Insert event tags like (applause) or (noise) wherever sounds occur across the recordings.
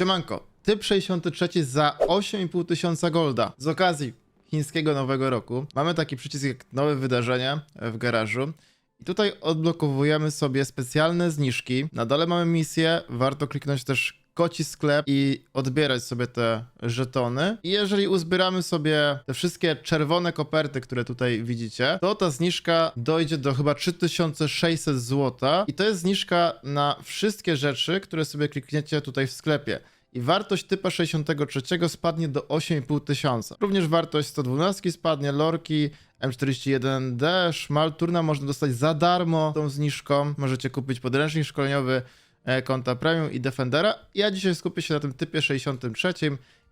Siemanko, typ 63 za 8,5 tysiąca golda. Z okazji chińskiego nowego roku mamy taki przycisk jak nowe wydarzenie w garażu. I tutaj odblokowujemy sobie specjalne zniżki. Na dole mamy misję, warto kliknąć też koci sklep i odbierać sobie te żetony. I jeżeli uzbieramy sobie te wszystkie czerwone koperty, które tutaj widzicie, to ta zniżka dojdzie do chyba 3600 zł. I to jest zniżka na wszystkie rzeczy, które sobie klikniecie tutaj w sklepie. I wartość typa 63 spadnie do 8,5 tysiąca. Również wartość 112 spadnie, lorki, M41D, szmal turna można dostać za darmo tą zniżką. Możecie kupić podręcznik szkoleniowy e, konta Premium i Defendera. Ja dzisiaj skupię się na tym typie 63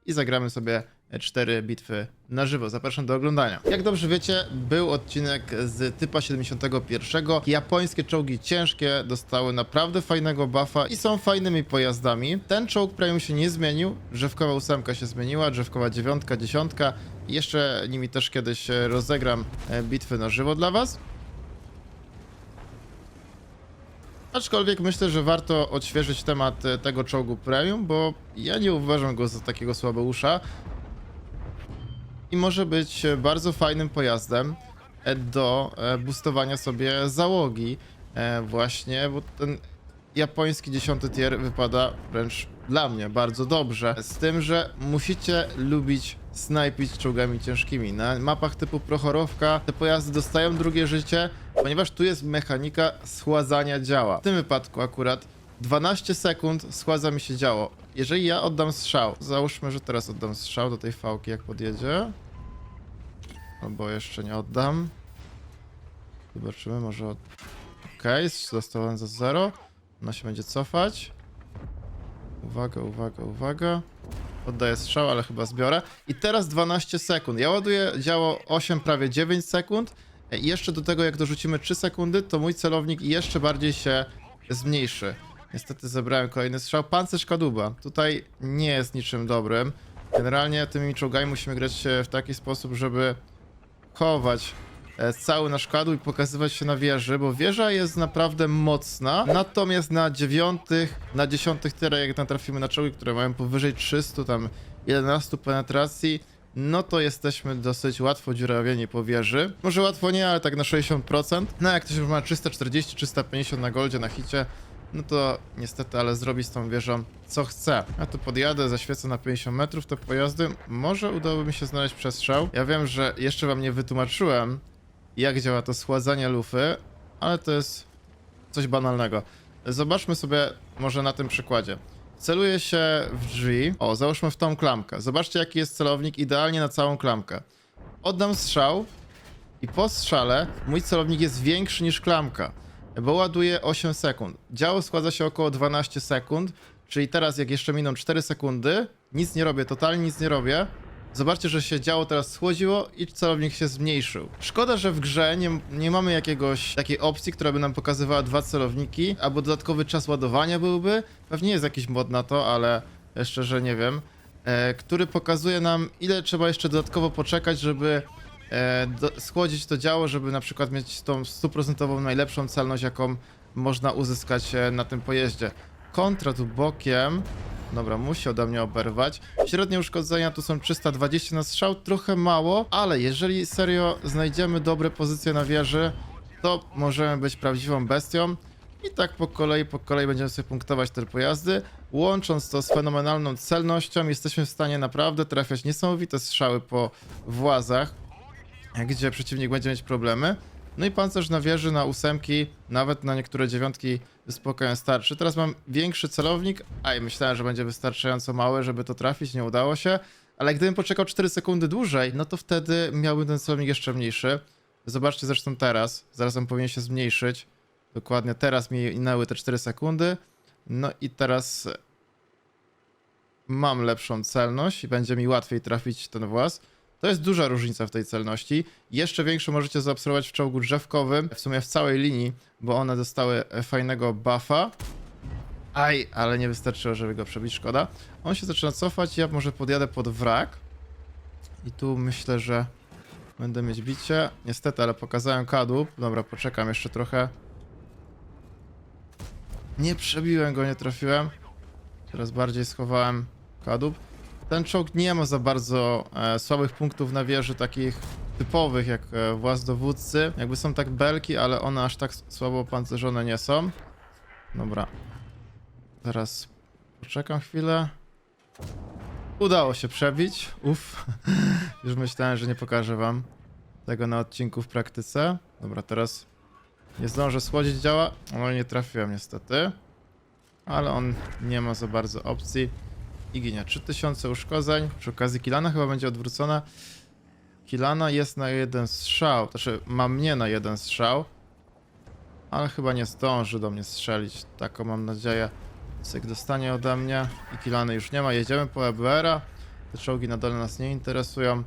i zagramy sobie 4 bitwy na żywo. Zapraszam do oglądania. Jak dobrze wiecie, był odcinek z typa 71. Japońskie czołgi ciężkie dostały naprawdę fajnego buffa i są fajnymi pojazdami. Ten czołg premium się nie zmienił, drzewkowa ósemka się zmieniła, drzewkowa dziewiątka, dziesiątka. Jeszcze nimi też kiedyś rozegram e, bitwy na żywo dla was. Aczkolwiek myślę, że warto odświeżyć temat e, tego czołgu premium, bo ja nie uważam go za takiego słabeusza i może być e, bardzo fajnym pojazdem e, do e, boostowania sobie załogi właśnie, bo ten japoński 10 tier wypada wręcz dla mnie bardzo dobrze. Z tym, że musicie lubić snajpić czołgami ciężkimi. Na mapach typu Prochorowka te pojazdy dostają drugie życie, ponieważ tu jest mechanika schładzania działa. W tym wypadku akurat 12 sekund schładza mi się działo. Jeżeli ja oddam strzał, załóżmy, że teraz oddam strzał do tej fałki jak podjedzie. Albo jeszcze nie oddam. Zobaczymy, może od... Okej, okay, zostałem za 0. Ona się będzie cofać. Uwaga, uwaga, uwaga. Oddaję strzał, ale chyba zbiorę. I teraz 12 sekund. Ja ładuję działo 8, prawie 9 sekund. I jeszcze do tego, jak dorzucimy 3 sekundy, to mój celownik jeszcze bardziej się zmniejszy. Niestety zebrałem kolejny strzał. Pancerz kadłuba. Tutaj nie jest niczym dobrym. Generalnie tymi czołgami musimy grać w taki sposób, żeby chować e, cały nasz kadłub i pokazywać się na wieży, bo wieża jest naprawdę mocna, natomiast na dziewiątych, na dziesiątych tyrach, jak natrafimy na czołgi, które mają powyżej 300, tam 11 penetracji, no to jesteśmy dosyć łatwo dziurawieni po wieży. Może łatwo nie, ale tak na 60%. No jak ktoś już ma 340, 350 na goldzie, na hicie, no to niestety, ale zrobi z tą wieżą co chce. Ja tu podjadę, zaświecę na 50 metrów te pojazdy. Może udałoby mi się znaleźć przestrzał. Ja wiem, że jeszcze wam nie wytłumaczyłem, jak działa to schładzanie lufy, ale to jest coś banalnego. Zobaczmy sobie może na tym przykładzie. Celuję się w drzwi. O, załóżmy w tą klamkę. Zobaczcie, jaki jest celownik idealnie na całą klamkę. Oddam strzał i po strzale mój celownik jest większy niż klamka, bo ładuje 8 sekund. Działo składa się około 12 sekund, czyli teraz jak jeszcze miną 4 sekundy, nic nie robię, totalnie nic nie robię. Zobaczcie, że się działo teraz schłodziło i celownik się zmniejszył. Szkoda, że w grze nie, nie mamy jakiegoś takiej opcji, która by nam pokazywała dwa celowniki, albo dodatkowy czas ładowania byłby. Pewnie jest jakiś mod na to, ale szczerze nie wiem. E, który pokazuje nam, ile trzeba jeszcze dodatkowo poczekać, żeby do, schłodzić to działo, żeby na przykład mieć tą stuprocentową najlepszą celność, jaką można uzyskać e, na tym pojeździe. Kontra tu bokiem. Dobra, musi ode mnie oberwać. Średnie uszkodzenia tu są 320 na strzał, trochę mało, ale jeżeli serio znajdziemy dobre pozycje na wieży, to możemy być prawdziwą bestią. I tak po kolei, po kolei będziemy sobie punktować te pojazdy. Łącząc to z fenomenalną celnością, jesteśmy w stanie naprawdę trafiać niesamowite strzały po włazach, gdzie przeciwnik będzie mieć problemy. No i pancerz na wieży, na ósemki, nawet na niektóre dziewiątki spokojnie starczy. Teraz mam większy celownik, a i myślałem, że będzie wystarczająco mały, żeby to trafić, nie udało się. Ale gdybym poczekał 4 sekundy dłużej, no to wtedy miałbym ten celownik jeszcze mniejszy. Zobaczcie zresztą teraz, zaraz on powinien się zmniejszyć. Dokładnie teraz mi minęły te 4 sekundy. No i teraz mam lepszą celność i będzie mi łatwiej trafić ten włas. To jest duża różnica w tej celności. Jeszcze większą możecie zaobserwować w czołgu drzewkowym, w sumie w całej linii, bo one dostały fajnego buffa. Aj, ale nie wystarczyło, żeby go przebić, szkoda. On się zaczyna cofać, ja może podjadę pod wrak. I tu myślę, że będę mieć bicie. Niestety, ale pokazałem kadłub. Dobra, poczekam jeszcze trochę. Nie przebiłem go, nie trafiłem. Teraz bardziej schowałem kadłub. Ten czołg nie ma za bardzo e, słabych punktów na wieży, takich typowych jak e, właz dowódcy. Jakby są tak belki, ale one aż tak słabo opancerzone nie są. Dobra. Teraz poczekam chwilę. Udało się przebić. Uff. (laughs) Już myślałem, że nie pokażę wam tego na odcinku w praktyce. Dobra, teraz nie zdążę schłodzić działa. No nie trafiłem niestety. Ale on nie ma za bardzo opcji. I ginie. 3000 uszkodzeń. Przy okazji Kilana chyba będzie odwrócona. Kilana jest na jeden strzał. Znaczy ma mnie na jeden strzał. Ale chyba nie zdąży do mnie strzelić. Taką mam nadzieję. Cyk dostanie ode mnie. I Kilany już nie ma. Jedziemy po EBR-a. Te czołgi na dole nas nie interesują.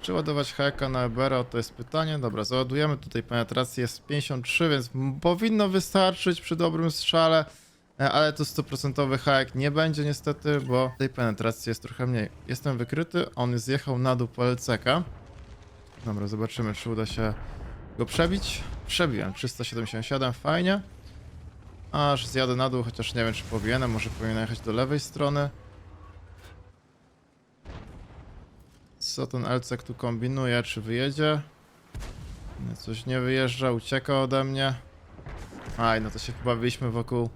Czy ładować heka na EBR-a? To jest pytanie. Dobra, załadujemy. Tutaj penetracja jest 53, więc powinno wystarczyć przy dobrym strzale. E, Ale to 100% hajek nie będzie niestety, bo tej penetracji jest trochę mniej. Jestem wykryty, on zjechał na dół po LCK. Dobra, zobaczymy czy uda się go przebić. Przebiłem, 377, fajnie. Aż zjadę na dół, chociaż nie wiem czy powinienem, może powinienem jechać do lewej strony. Co ten LCK tu kombinuje, czy wyjedzie? Coś nie wyjeżdża, ucieka ode mnie. Aj, no to się chyba byliśmy wokół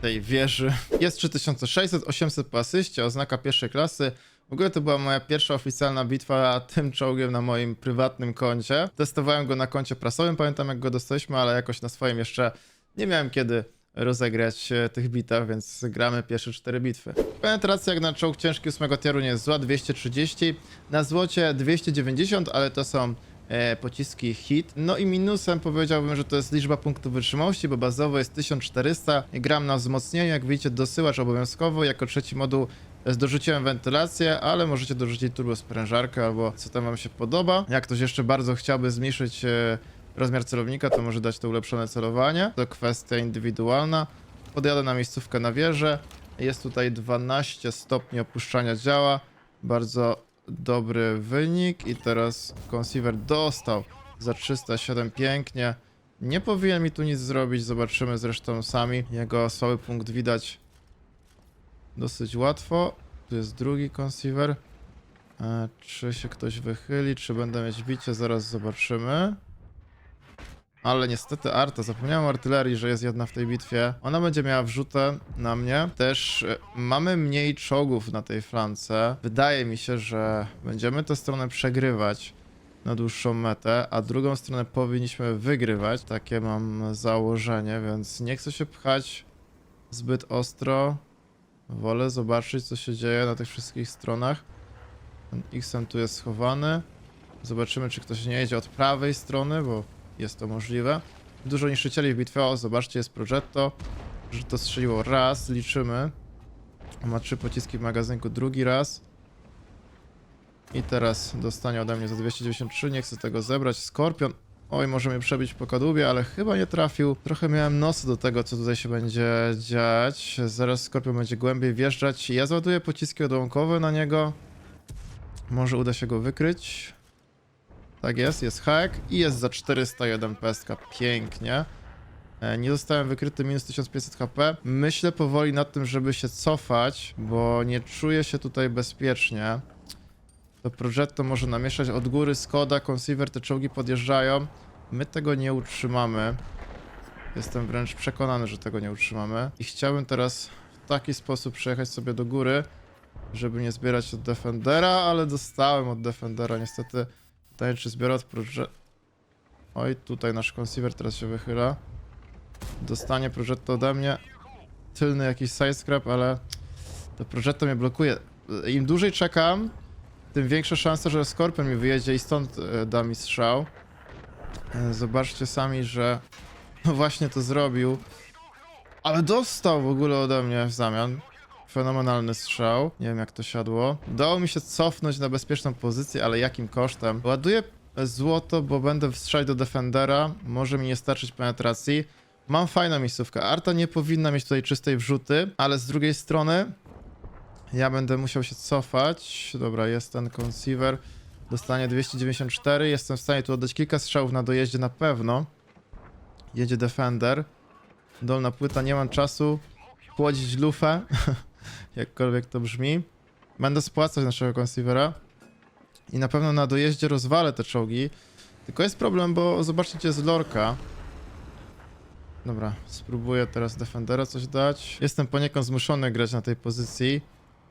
tej wieży. Jest 3600, 800 po asyście, oznaka pierwszej klasy. W ogóle to była moja pierwsza oficjalna bitwa tym czołgiem na moim prywatnym koncie. Testowałem go na koncie prasowym, pamiętam jak go dostaliśmy, ale jakoś na swoim jeszcze nie miałem kiedy rozegrać e, tych bitew, więc gramy pierwsze cztery bitwy. Penetracja jak na czołg ciężki 8 tieru nie jest zła, 230. Na złocie 290, ale to są pociski hit. No i minusem powiedziałbym, że to jest liczba punktów wytrzymałości, bo bazowo jest 1400. Gram na wzmocnieniu, jak widzicie dosyłacz obowiązkowo. Jako trzeci moduł e, dorzuciłem wentylację, ale możecie dorzucić turbosprężarkę albo co tam wam się podoba. Jak ktoś jeszcze bardzo chciałby zmniejszyć e, rozmiar celownika, to może dać to ulepszone celowanie. To kwestia indywidualna. Podjadę na miejscówkę na wieżę. Jest tutaj 12 stopni opuszczania działa. Bardzo dobry wynik. I teraz Conceiver dostał za 307 pięknie. Nie powinien mi tu nic zrobić. Zobaczymy zresztą sami. Jego słaby punkt widać dosyć łatwo. Tu jest drugi Conceiver. E, czy się ktoś wychyli, czy będę mieć bicie? Zaraz zobaczymy. Ale niestety Arta, zapomniałem o artylerii, że jest jedna w tej bitwie. Ona będzie miała wrzutę na mnie. Też e, mamy mniej czołgów na tej flance. Wydaje mi się, że będziemy tę stronę przegrywać na dłuższą metę, a drugą stronę powinniśmy wygrywać. Takie mam założenie, więc nie chcę się pchać zbyt ostro. Wolę zobaczyć, co się dzieje na tych wszystkich stronach. Ten X-em tu jest schowany. Zobaczymy, czy ktoś nie jedzie od prawej strony, bo jest to możliwe. Dużo niszczycieli w bitwie. O, zobaczcie, jest Progetto. Że to strzeliło raz, liczymy. Ma trzy pociski w magazynku, drugi raz. I teraz dostanie ode mnie za 293. Nie chcę tego zebrać. Skorpion. Oj, może mnie przebić po kadłubie, ale chyba nie trafił. Trochę miałem nos do tego, co tutaj się będzie dziać. Zaraz Skorpion będzie głębiej wjeżdżać. Ja załaduję pociski odłamkowe na niego. Może uda się go wykryć. Tak jest, jest hack i jest za 401 pestka. Pięknie. E, Nie zostałem wykryty, minus 1500 HP. Myślę powoli nad tym, żeby się cofać, bo nie czuję się tutaj bezpiecznie. To Progetto może namieszać od góry, Skoda, Conceiver, te czołgi podjeżdżają. My tego nie utrzymamy. Jestem wręcz przekonany, że tego nie utrzymamy. I chciałbym teraz w taki sposób przejechać sobie do góry, żeby nie zbierać od Defendera, ale dostałem od Defendera niestety. Pytanie, czy zbiorę od Progetto... Oj, tutaj nasz Conceiver teraz się wychyla. Dostanie Progetto ode mnie. Tylny jakiś sidescrap, ale to Progetto mnie blokuje. Im dłużej czekam, tym większa szansa, że Scorpion mi wyjedzie i stąd e, da mi strzał. E, Zobaczcie sami, że (laughs) właśnie to zrobił. Ale dostał w ogóle ode mnie w zamian. Fenomenalny strzał. Nie wiem jak to siadło. Udało mi się cofnąć na bezpieczną pozycję, ale jakim kosztem? Ładuję złoto, bo będę strzelać do Defendera. Może mi nie starczyć penetracji. Mam fajną miejscówkę. Arta nie powinna mieć tutaj czystej wrzuty, ale z drugiej strony ja będę musiał się cofać. Dobra, jest ten conceiver. Dostanie 294. Jestem w stanie tu oddać kilka strzałów na dojeździe na pewno. Jedzie Defender. Dolna płyta, nie mam czasu. Chłodzić lufę. (laughs) jakkolwiek to brzmi. Będę spłacać naszego conceivera i na pewno na dojeździe rozwalę te czołgi. Tylko jest problem, bo zobaczcie, gdzie jest lorka. Dobra, spróbuję teraz Defendera coś dać. Jestem poniekąd zmuszony grać na tej pozycji.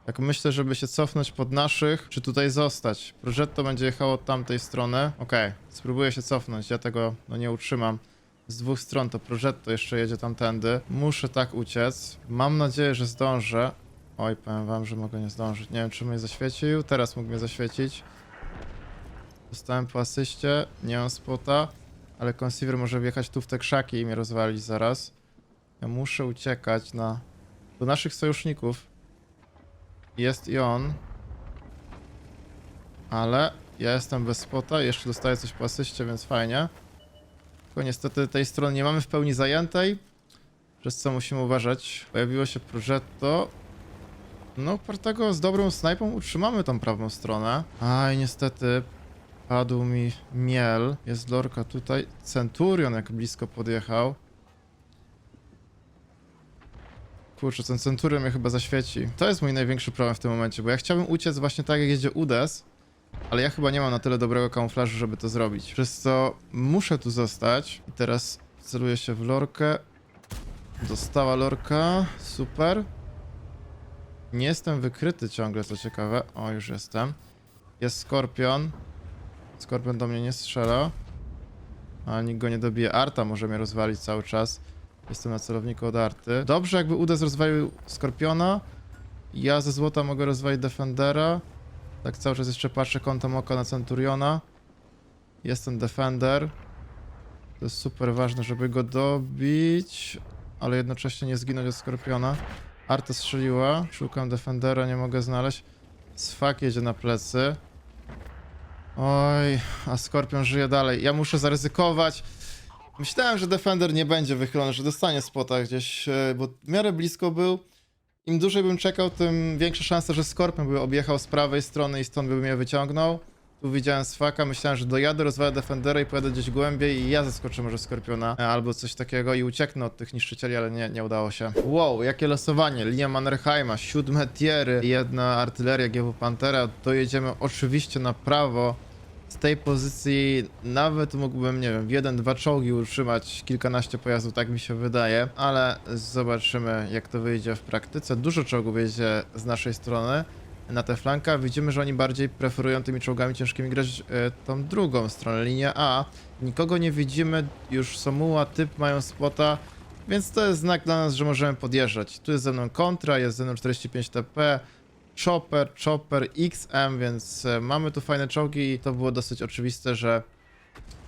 Tak myślę, żeby się cofnąć pod naszych, czy tutaj zostać. Progetto będzie jechało od tamtej strony. Okej, spróbuję się cofnąć, ja tego no, nie utrzymam. Z dwóch stron to Progetto jeszcze jedzie tamtędy. Muszę tak uciec. Mam nadzieję, że zdążę. Oj, powiem wam, że mogę nie zdążyć. Nie wiem, czy mnie zaświecił. Teraz mógł mnie zaświecić. Dostałem po asyście, nie mam spota, ale Conceiver może wjechać tu w te krzaki i mnie rozwalić zaraz. Ja muszę uciekać na... do naszych sojuszników. Jest i on. Ale ja jestem bez spota, jeszcze dostaję coś po asyście, więc fajnie. Tylko niestety tej strony nie mamy w pełni zajętej, przez co musimy uważać. Pojawiło się Progetto. No, partego z dobrą snajpą utrzymamy tą prawą stronę. Aj, niestety padł mi miel. Jest lorka tutaj. Centurion jak blisko podjechał. Kurczę, ten Centurion mnie chyba zaświeci. To jest mój największy problem w tym momencie, bo ja chciałbym uciec właśnie tak jak jedzie Udes, ale ja chyba nie mam na tyle dobrego kamuflażu, żeby to zrobić. Przez co muszę tu zostać. I teraz celuję się w lorkę. Dostała lorka. Super. Nie jestem wykryty ciągle, co ciekawe. O, już jestem. Jest Skorpion. Skorpion do mnie nie strzela. A nikt go nie dobije. Arta może mnie rozwalić cały czas. Jestem na celowniku od Arty. Dobrze, jakby Udes rozwalił Skorpiona. Ja ze złota mogę rozwalić Defendera. Tak cały czas jeszcze patrzę kątem oka na Centuriona. Jest ten Defender. To jest super ważne, żeby go dobić. Ale jednocześnie nie zginąć od Skorpiona. Arta strzeliła. Szukam Defendera, nie mogę znaleźć. Swak jedzie na plecy. Oj, a Skorpion żyje dalej. Ja muszę zaryzykować. Myślałem, że Defender nie będzie wychylony, że dostanie spota gdzieś, e, bo w miarę blisko był. Im dłużej bym czekał, tym większa szansa, że Skorpion by objechał z prawej strony i stąd by mnie wyciągnął. Tu widziałem Swaka, myślałem, że dojadę, rozwalę Defendera i pojadę gdzieś głębiej i ja zaskoczę może Skorpiona e, albo coś takiego i ucieknę od tych niszczycieli, ale nie, nie udało się. Wow, jakie losowanie. Linia Mannerheima, siódme tiery, jedna artyleria GW Pantera. Dojedziemy oczywiście na prawo. Z tej pozycji nawet mógłbym, nie wiem, jeden, dwa czołgi utrzymać kilkanaście pojazdów, tak mi się wydaje, ale zobaczymy jak to wyjdzie w praktyce. Dużo czołgów jedzie z naszej strony na tę flankę. Widzimy, że oni bardziej preferują tymi czołgami ciężkimi grać e, tą drugą stronę, linię A. Nikogo nie widzimy, już Somuła, typ mają spota, więc to jest znak dla nas, że możemy podjeżdżać. Tu jest ze mną kontra, jest ze mną 45 TP, Chopper, Chopper, XM, więc e, mamy tu fajne czołgi i to było dosyć oczywiste, że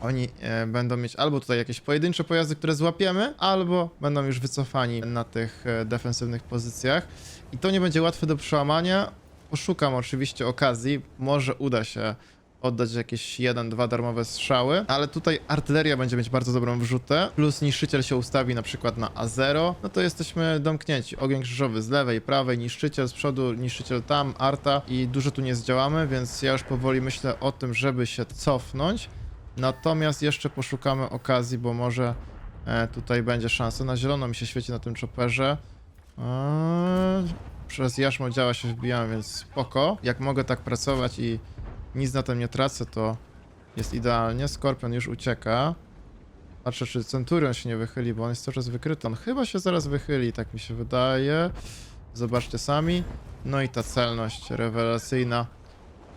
oni e, będą mieć albo tutaj jakieś pojedyncze pojazdy, które złapiemy, albo będą już wycofani na tych defensywnych pozycjach. I to nie będzie łatwe do przełamania. Poszukam oczywiście okazji, może uda się oddać jakieś jeden, dwa darmowe strzały, ale tutaj artyleria będzie mieć bardzo dobrą wrzutę, plus niszczyciel się ustawi na przykład na A0, no to jesteśmy domknięci. Ogień krzyżowy z lewej, prawej, niszczyciel z przodu, niszczyciel tam, arta i dużo tu nie zdziałamy, więc ja już powoli myślę o tym, żeby się cofnąć. Natomiast jeszcze poszukamy okazji, bo może e, tutaj będzie szansa. Na zielono mi się świeci na tym chopperze. Eee, przez jarzmo działa się wbijamy, więc spoko. Jak mogę tak pracować i nic na tym nie tracę, to jest idealnie. Skorpion już ucieka. Patrzę, czy Centurion się nie wychyli, bo on jest cały czas wykryty. On chyba się zaraz wychyli, tak mi się wydaje. Zobaczcie sami. No i ta celność rewelacyjna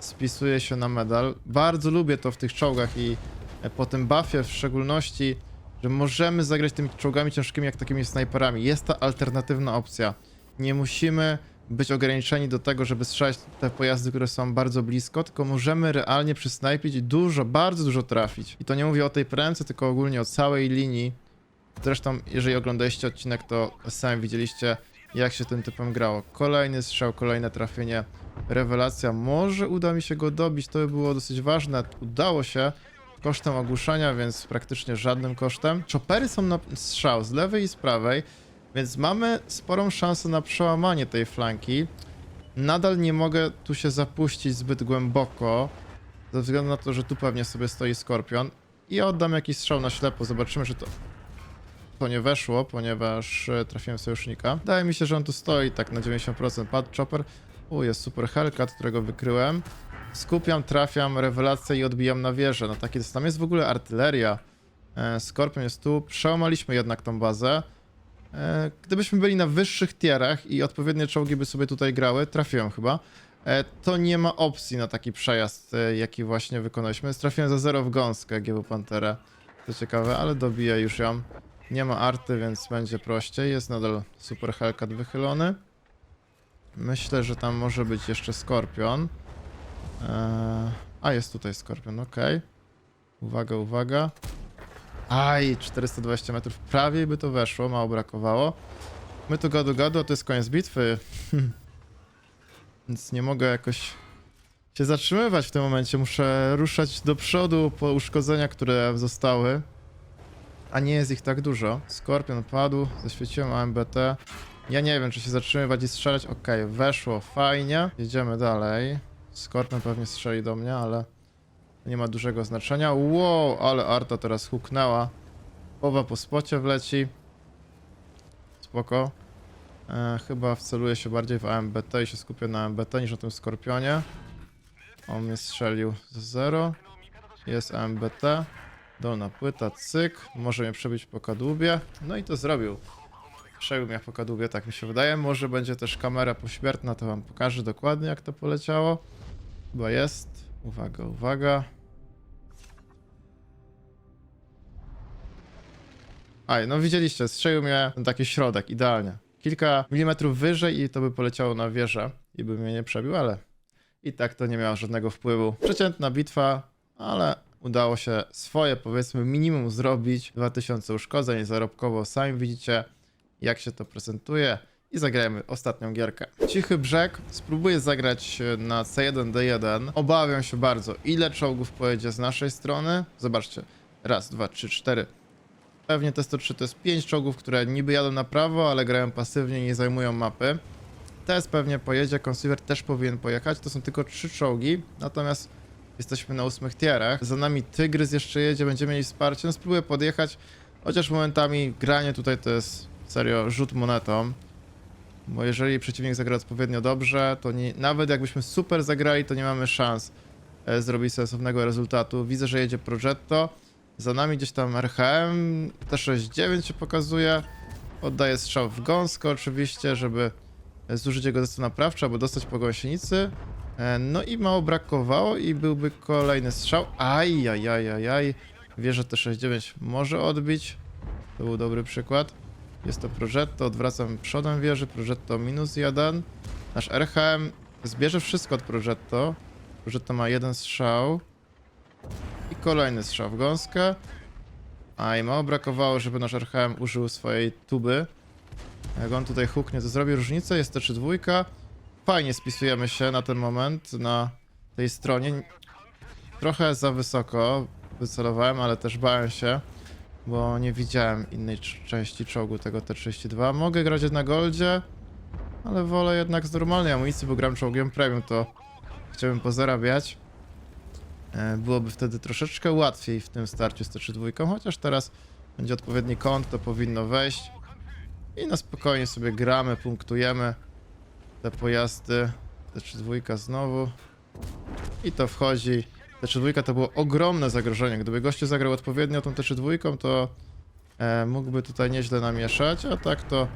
spisuje się na medal. Bardzo lubię to w tych czołgach i e, po tym buffie w szczególności, że możemy zagrać tymi czołgami ciężkimi jak takimi snajperami. Jest ta alternatywna opcja. Nie musimy być ograniczeni do tego, żeby strzelać te pojazdy, które są bardzo blisko, tylko możemy realnie przysnajpić dużo, bardzo dużo trafić. I to nie mówię o tej premce, tylko ogólnie o całej linii. Zresztą, jeżeli oglądaliście odcinek, to sami widzieliście, jak się tym typem grało. Kolejny strzał, kolejne trafienie. Rewelacja. Może uda mi się go dobić, to by było dosyć ważne. Udało się kosztem ogłuszania, więc praktycznie żadnym kosztem. Choppery są na strzał z lewej i z prawej, więc mamy sporą szansę na przełamanie tej flanki. Nadal nie mogę tu się zapuścić zbyt głęboko, ze względu na to, że tu pewnie sobie stoi Skorpion. I oddam jakiś strzał na ślepo, zobaczymy, że to... To nie weszło, ponieważ e, trafiłem sojusznika. Wydaje mi się, że on tu stoi tak na 90%. Padł chopper. U, jest super Hellcat, którego wykryłem. Skupiam, trafiam, rewelację i odbijam na wieżę. No takie, tam jest w ogóle artyleria. E, Skorpion jest tu. Przełamaliśmy jednak tą bazę. E, Gdybyśmy byli na wyższych tierach i odpowiednie czołgi by sobie tutaj grały, trafiłem chyba, e, to nie ma opcji na taki przejazd, e, jaki właśnie wykonaliśmy. Trafiłem za zero w gąskę GW Pantera. To ciekawe, ale dobiję już ją. Nie ma arty, więc będzie prościej. Jest nadal super Hellcat wychylony. Myślę, że tam może być jeszcze Skorpion. Eee, a, jest tutaj Skorpion, okej. Uwaga, uwaga. Aj, 420 metrów. Prawie by to weszło, mało brakowało. My tu gadu gadu, a to jest koniec bitwy. Więc nie mogę jakoś się zatrzymywać w tym momencie. Muszę ruszać do przodu po uszkodzenia, które zostały. A nie jest ich tak dużo. Skorpion padł, zaświeciłem AMBT. Ja nie wiem, czy się zatrzymywać i strzelać. Okej, weszło, fajnie. Jedziemy dalej. Skorpion pewnie strzeli do mnie, ale nie ma dużego znaczenia. Wow, ale Arta teraz huknęła. Połowa po spocie wleci. Spoko. E, chyba wceluje się bardziej w AMBT i się skupię na AMBT niż na tym Skorpionie. On mnie strzelił z zero. Jest AMBT. Dolna płyta, cyk. Może mnie przebić po kadłubie. No i to zrobił. Przebił mnie po kadłubie, tak mi się wydaje. Może będzie też kamera pośmiertna, to wam pokażę dokładnie jak to poleciało. Chyba jest. Uwaga, uwaga. Aj, no widzieliście, strzelił mnie ten taki środek, idealnie. Kilka milimetrów wyżej i to by poleciało na wieżę i by mnie nie przebił, ale i tak to nie miało żadnego wpływu. Przeciętna bitwa, ale udało się swoje, powiedzmy, minimum zrobić. 2000 uszkodzeń zarobkowo, sami widzicie jak się to prezentuje. I zagrajmy ostatnią gierkę. Cichy Brzeg. Spróbuję zagrać na C1D1. Obawiam się bardzo, ile czołgów pojedzie z naszej strony. Zobaczcie. Raz, dwa, trzy, cztery. Pewnie te 103 to jest 5 czołgów, które niby jadą na prawo, ale grają pasywnie i nie zajmują mapy. Test pewnie pojedzie, Conceiver też powinien pojechać. To są tylko 3 czołgi, natomiast jesteśmy na ósmych tierach. Za nami Tygrys jeszcze jedzie, będziemy mieli wsparcie. No spróbuję podjechać, chociaż momentami granie tutaj to jest serio rzut monetą. Bo jeżeli przeciwnik zagra odpowiednio dobrze, to nie, nawet jakbyśmy super zagrali, to nie mamy szans e, zrobić sensownego rezultatu. Widzę, że jedzie Progetto. Za nami gdzieś tam RHM, T69 się pokazuje. Oddaje strzał w gąsko oczywiście, żeby zużyć jego zestaw naprawczy albo dostać po gąsienicy. E, No i mało brakowało i byłby kolejny strzał. Aj, aj, aj, aj, aj. Wierzę T69 może odbić. To był dobry przykład. Jest to Progetto, odwracam przodem wieży, Progetto minus jeden. Nasz RHM zbierze wszystko od Progetto. Progetto ma jeden strzał. I kolejny strzał w gąskę. A i mało brakowało, żeby nasz RHM użył swojej tuby. Jak on tutaj huknie, to zrobi różnicę. Jest to 3 dwójka. Fajnie spisujemy się na ten moment na tej stronie. Trochę za wysoko wycelowałem, ale też bałem się, bo nie widziałem innej cz- części czołgu tego T-32. Mogę grać na goldzie, ale wolę jednak z normalnej amunicji, bo gram czołgiem premium, to chciałbym pozarabiać. E, Byłoby wtedy troszeczkę łatwiej w tym starciu z T-32, chociaż teraz będzie odpowiedni kąt, to powinno wejść. I na spokojnie sobie gramy, punktujemy te pojazdy. T-32 znowu. I to wchodzi. T-32 to było ogromne zagrożenie. Gdyby gościu zagrał odpowiednio tą T-32, to e, mógłby tutaj nieźle namieszać, a tak to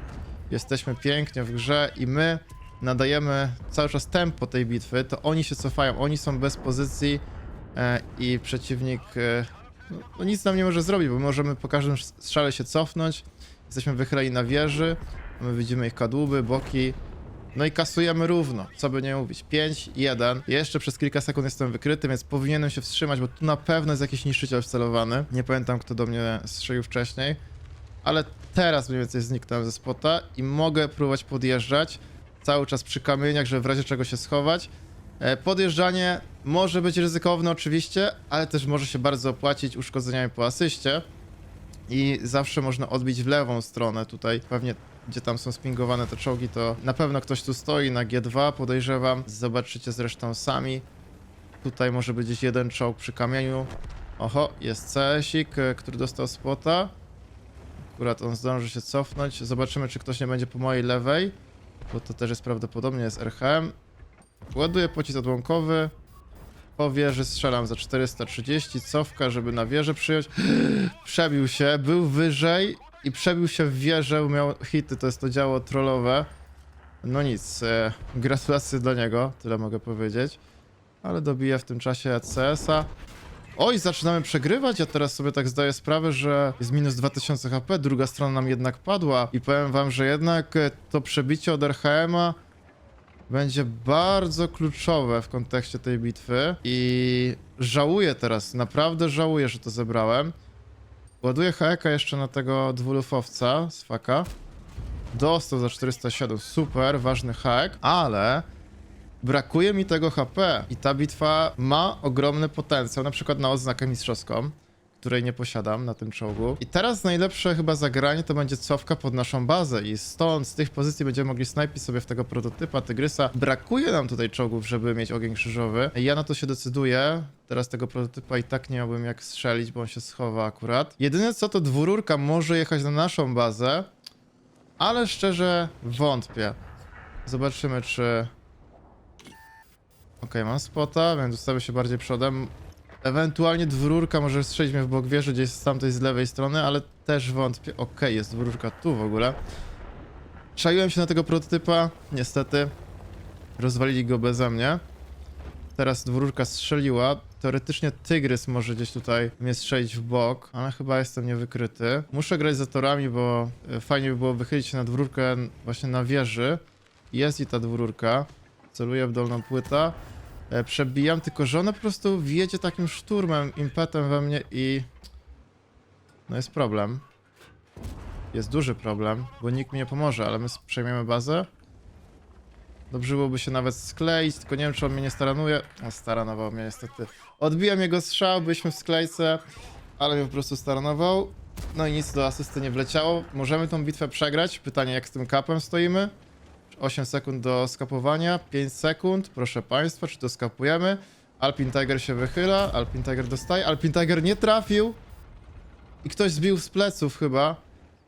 jesteśmy pięknie w grze i my nadajemy cały czas tempo tej bitwy, to oni się cofają, oni są bez pozycji e, i przeciwnik e, no, no nic nam nie może zrobić, bo możemy po każdym strzale się cofnąć. Jesteśmy wychyleni na wieży, my widzimy ich kadłuby, boki, no i kasujemy równo, co by nie mówić. 5, 1. Jeszcze przez kilka sekund jestem wykryty, więc powinienem się wstrzymać, bo tu na pewno jest jakiś niszczyciel wcelowany. Nie pamiętam, kto do mnie strzelił wcześniej. Ale teraz mniej więcej zniknąłem ze spota i mogę próbować podjeżdżać. Cały czas przy kamieniach, żeby w razie czego się schować. E, Podjeżdżanie może być ryzykowne oczywiście, ale też może się bardzo opłacić uszkodzeniami po asyście. I zawsze można odbić w lewą stronę tutaj. Pewnie gdzie tam są spingowane te czołgi, to na pewno ktoś tu stoi na G2, podejrzewam. Zobaczycie zresztą sami. Tutaj może być gdzieś jeden czołg przy kamieniu. Oho, jest CS-ik, e, który dostał spota. Akurat on zdąży się cofnąć. Zobaczymy, czy ktoś nie będzie po mojej lewej, bo to też jest prawdopodobnie jest RHM. Ładuję pocisk odłamkowy. Po wieży strzelam za 430, cofka, żeby na wieżę przyjąć. (gasps) Przebił się, był wyżej i przebił się w wieżę, miał hity, to jest to działo trollowe. No nic, e, gratulacje dla niego, tyle mogę powiedzieć. Ale dobija w tym czasie CS-a. Oj, zaczynamy przegrywać, ja teraz sobie tak zdaję sprawę, że jest minus 2000 HP, druga strona nam jednak padła i powiem wam, że jednak e, to przebicie od RHM-a będzie bardzo kluczowe w kontekście tej bitwy i żałuję teraz, naprawdę żałuję, że to zebrałem. Ładuję HK jeszcze na tego dwulufowca z faka. Dostał za 407, super, ważny hack, ale brakuje mi tego HP i ta bitwa ma ogromny potencjał, na przykład na odznakę mistrzowską, której nie posiadam na tym czołgu. I teraz najlepsze chyba zagranie to będzie cofka pod naszą bazę i stąd, z tych pozycji będziemy mogli snajpić sobie w tego prototypa Tygrysa. Brakuje nam tutaj czołgów, żeby mieć ogień krzyżowy. Ja na to się decyduję. Teraz tego prototypa i tak nie miałbym jak strzelić, bo on się schowa akurat. Jedyne co to dwururka może jechać na naszą bazę, ale szczerze wątpię. Zobaczymy, czy... Okej, mam spota, więc ustawię się bardziej przodem. Ewentualnie dwururka może strzelić mnie w bok wieży gdzieś z tamtej z lewej strony, ale też wątpię. Okej, jest dwururka tu w ogóle. Czaiłem się na tego prototypa, niestety. Rozwalili go beze mnie. Teraz dwururka strzeliła. Teoretycznie tygrys może gdzieś tutaj mnie strzelić w bok, ale chyba jestem niewykryty. Muszę grać za torami, bo e, fajnie by było wychylić się na dwururkę właśnie na wieży. Jest i ta dwururka. Celuję w dolną płytę. E, Przebijam, tylko że ona po prostu wjedzie takim szturmem, impetem we mnie i... No jest problem. Jest duży problem, bo nikt mi nie pomoże, ale my przejmiemy bazę. Dobrze byłoby się nawet skleić, tylko nie wiem, czy on mnie nie staranuje. O, staranował mnie niestety. Odbijam jego strzał, byliśmy w sklejce, ale mnie po prostu staranował. No i nic do asysty nie wleciało. Możemy tą bitwę przegrać. Pytanie, jak z tym kapem stoimy? 8 sekund do skapowania, 5 sekund, proszę państwa, czy to skapujemy? Alpin Tiger się wychyla, Alpin Tiger dostaje, Alpin Tiger nie trafił i ktoś zbił z pleców chyba,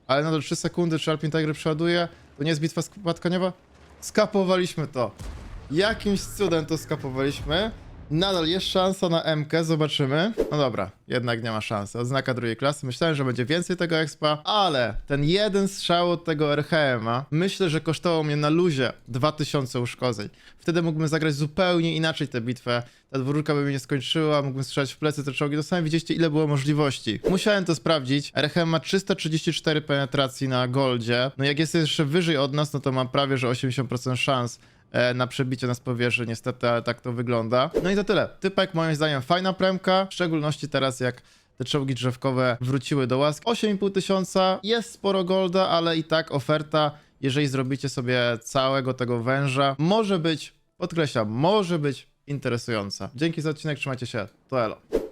ale nadal 3 sekundy, czy Alpin Tiger przeładuje? To nie jest bitwa spadkoniowa? Skapowaliśmy to. Jakimś cudem to skapowaliśmy. Nadal jest szansa na MK, zobaczymy. No dobra, jednak nie ma szansy. Odznaka drugiej klasy. Myślałem, że będzie więcej tego expa, ale ten jeden strzał od tego RHM-a myślę, że kosztował mnie na luzie 2000 uszkodzeń. Wtedy mógłbym zagrać zupełnie inaczej tę bitwę. Ta dwórka by mnie nie skończyła, mógłbym strzelać w plecy te czołgi. No sami widzieliście, ile było możliwości. Musiałem to sprawdzić. RHM ma 334 penetracji na goldzie. No jak jest jeszcze wyżej od nas, no to ma prawie, że 80% szans na przebicie nas po wieży, niestety, ale tak to wygląda. No i to tyle. Typek moim zdaniem fajna premka, w szczególności teraz jak te czołgi drzewkowe wróciły do łask. 8,5 tysiąca, jest sporo golda, ale i tak oferta, jeżeli zrobicie sobie całego tego węża, może być, podkreślam, może być interesująca. Dzięki za odcinek, trzymajcie się, to elo.